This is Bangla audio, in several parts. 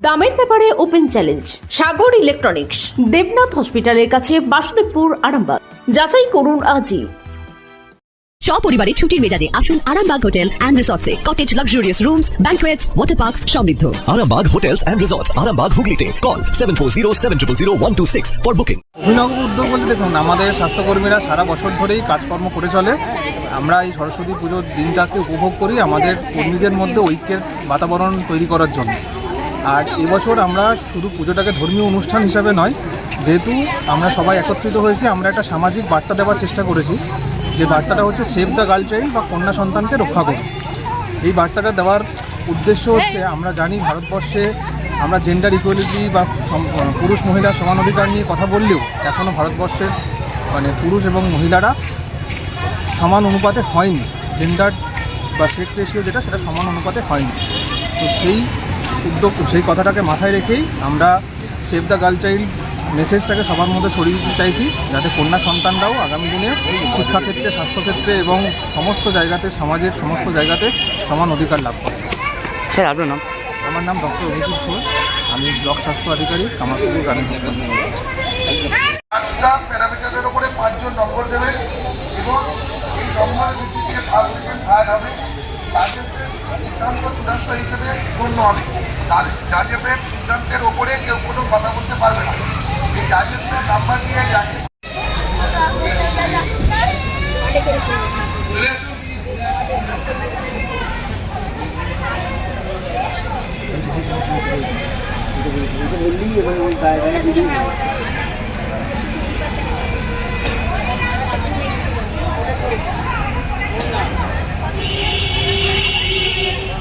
দামের ব্যাপারে open challenge Sagar electronics Debnath হসপিটালের কাছে বাসুদেবপুর আরামবাগ। যাচাই করুন আজই। সপরিবারে ছুটির মেজাজে আসুন Arambagh hotel and রিসর্টসে। Cottage luxurious rooms banquets water parks সমৃদ্ধ। Arambag Hotels and Resorts, Arambag Hooghly Call 740 for booking. অভিনব উদ্যোগ বলতে দেখুন আমাদের স্বাস্থ্যকর্মীরা সারা বছর ধরেই কাজকর্ম করে চলে। আমরা এই সরস্বতী পুজোর দিনটাকে উপভোগ করি আমাদের কর্মীদের মধ্যে ঐক্যের বাতাবরণ তৈরি করার জন্য। আর এবছর আমরা শুধু পুজোটাকে ধর্মীয় অনুষ্ঠান হিসাবে নয়, যেহেতু আমরা সবাই একত্রিত হয়েছি, আমরা একটা সামাজিক বার্তা দেওয়ার চেষ্টা করেছি, যে বার্তাটা হচ্ছে সেভ দ্য গার্ল চাইল্ড বা কন্যা সন্তানকে রক্ষা করুন এই বার্তাটা দেওয়ার উদ্দেশ্য হচ্ছে, আমরা জানি ভারতবর্ষে আমরা জেন্ডার ইকুয়ালিটি বা পুরুষ মহিলা সমান অধিকার নিয়ে কথা বললেও এখনও ভারতবর্ষের মানে পুরুষ এবং মহিলারা সমান অনুপাতে হয়নি। জেন্ডার বা সেক্স রেশিও যেটা, সেটা সমান অনুপাতে হয়নি। তো সেই উদ্যোগ সেই কথাটাকে মাথায় রেখেই আমরা সেভ দ্য গার্ল চাইল্ড মেসেজটাকে সবার মধ্যে ছড়িয়ে দিতে চাইছি যাতে কন্যা সন্তানরাও আগামী দিনে শিক্ষাক্ষেত্রে স্বাস্থ্যক্ষেত্রে এবং সমস্ত জায়গাতে সমাজের সমস্ত জায়গাতে সমান অধিকার লাভ করে। স্যার আপনার নাম? আমার নাম ডক্টর অভিজিৎ ঘোষ। আমি ব্লক স্বাস্থ্য আধিকারিক কামারপুকুর গ্রামীণ হাসপাতাল। পাঁচটা প্যারামিটারের উপরে পাঁচজন নম্বর দেবেন এবং এই নম্বরের ভিত্তিতে থার্ড হবে। সিদ্ধান্ত চূড়ান্ত হিসেবে গণ্য হবে। জাজেসের সিদ্ধান্তের ওপরে কেউ কোনো কথা বলতে পারবে না। এই জাজেসের নাম্বার দিয়ে যাকে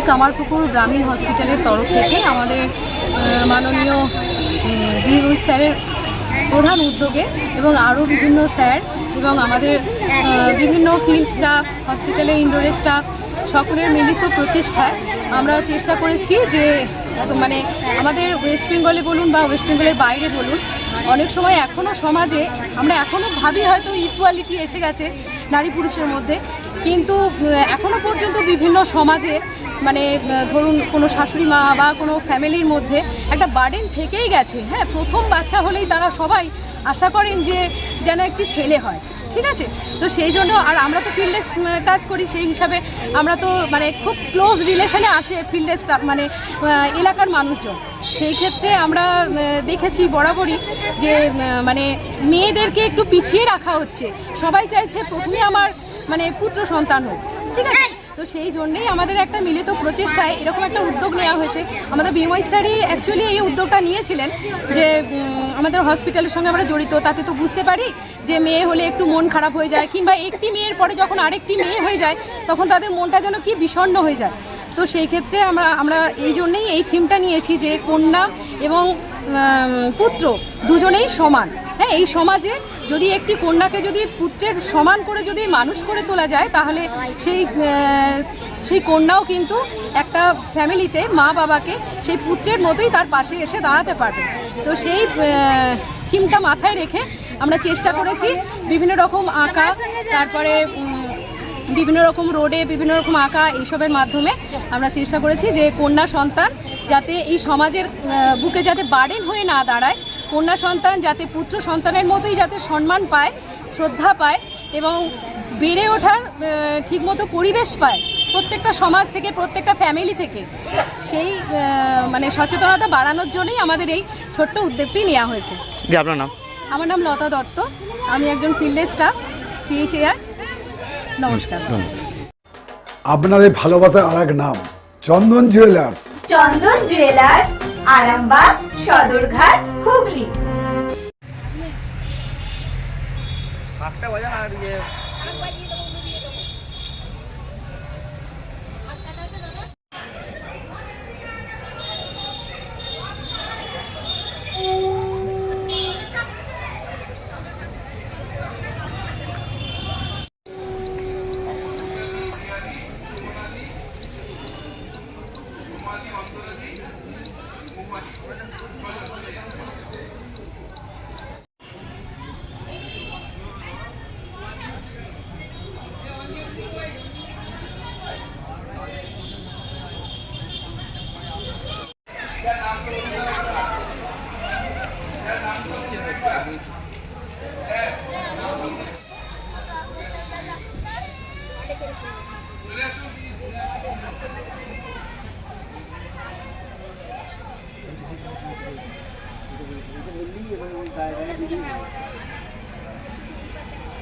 এই কামারপুকুর গ্রামীণ হসপিটালের তরফ থেকে আমাদের মাননীয় বীর স্যারের প্রধান উদ্যোগে এবং আরও বিভিন্ন স্যার এবং আমাদের বিভিন্ন ফিল্ড স্টাফ হসপিটালের ইনডোরের স্টাফ সকলের মিলিত প্রচেষ্টায় আমরা চেষ্টা করেছি যে মানে আমাদের ওয়েস্ট বেঙ্গলে বলুন বা ওয়েস্ট বেঙ্গলের বাইরে বলুন, অনেক সময় এখনও সমাজে আমরা এখনও ভাবি হয়তো ইকুয়ালিটি এসে গেছে নারী পুরুষের মধ্যে। কিন্তু এখনও পর্যন্ত বিভিন্ন সমাজে মানে ধরুন কোনো শাশুড়ি মা বা কোনো ফ্যামিলির মধ্যে একটা বার্ডেন থেকেই গেছে। হ্যাঁ প্রথম বাচ্চা হলেই তারা সবাই আশা করেন যে যেন একটি ছেলে হয়, ঠিক আছে? তো সেই জন্য আর আমরা তো ফিল্ডে কাজ করি, সেই হিসাবে আমরা তো মানে খুব ক্লোজ রিলেশনে আসে ফিল্ডে স্টাফ মানে এলাকার মানুষজন। সেই ক্ষেত্রে আমরা দেখেছি বরাবরই যে মানে মেয়েদেরকে একটু পিছিয়ে রাখা হচ্ছে। সবাই চাইছে প্রথমে আমার মানে পুত্র সন্তান হোক, ঠিক আছে? তো সেই জন্যেই আমাদের একটা মিলিত প্রচেষ্টায় এরকম একটা উদ্যোগ নেওয়া হয়েছে। আমাদের বিময় স্যারই অ্যাকচুয়ালি এই উদ্যোগটা নিয়েছিলেন যে আমাদের হসপিটালের সঙ্গে আমরা জড়িত, তাতে তো বুঝতে পারি যে মেয়ে হলে একটু মন খারাপ হয়ে যায়, কিংবা একটি মেয়ের পরে যখন আরেকটি মেয়ে হয়ে যায়, তখন তাদের মনটা যেন কি বিষণ্ণ হয়ে যায়। তো সেই ক্ষেত্রে আমরা আমরা এই জন্যেই এই থিমটা নিয়েছি যে কন্যা এবং পুত্র দুজনেই সমান। হ্যাঁ এই সমাজে যদি একটি কন্যাকে যদি পুত্রের সমান করে যদি মানুষ করে তোলা যায়, তাহলে সেই সেই কন্যাও কিন্তু একটা ফ্যামিলিতে মা বাবাকে সেই পুত্রের মতোই তার পাশে এসে দাঁড়াতে পারবে। তো সেই থিমটা মাথায় রেখে আমরা চেষ্টা করেছি বিভিন্ন রকম আঁকা, তারপরে বিভিন্ন রকম রোডে বিভিন্ন রকম আঁকা এইসবের মাধ্যমে আমরা চেষ্টা করেছি যে কন্যা সন্তান যাতে এই সমাজের বুকে যাতে বার্ডেন হয়ে না দাঁড়ায়। কন্যা সন্তান যাতে পুত্র সন্তানের মতোই যাতে সম্মান পায় শ্রদ্ধা পায় এবং বেড়ে ওঠার ঠিকমতো পরিবেশ পায় প্রত্যেকটা সমাজ থেকে প্রত্যেকটা ফ্যামিলি থেকে। সেই মানে সচেতনতা বাড়ানোর জন্যই আমাদের এই ছোট্ট উদ্যোগটি নেওয়া হয়েছে। আপনার নাম? আমার নাম লতা দত্ত। আমি একজন ফিল্ডের স্টাফ সিএইচএআর নমস্কার। আপনাদের ভালোবাসার আর এক নাম চন্দন জুয়েলার্স চন্দন জুয়েলার্স আরামবাগ সদরঘাট হুগলি। সাতটা বাজে আর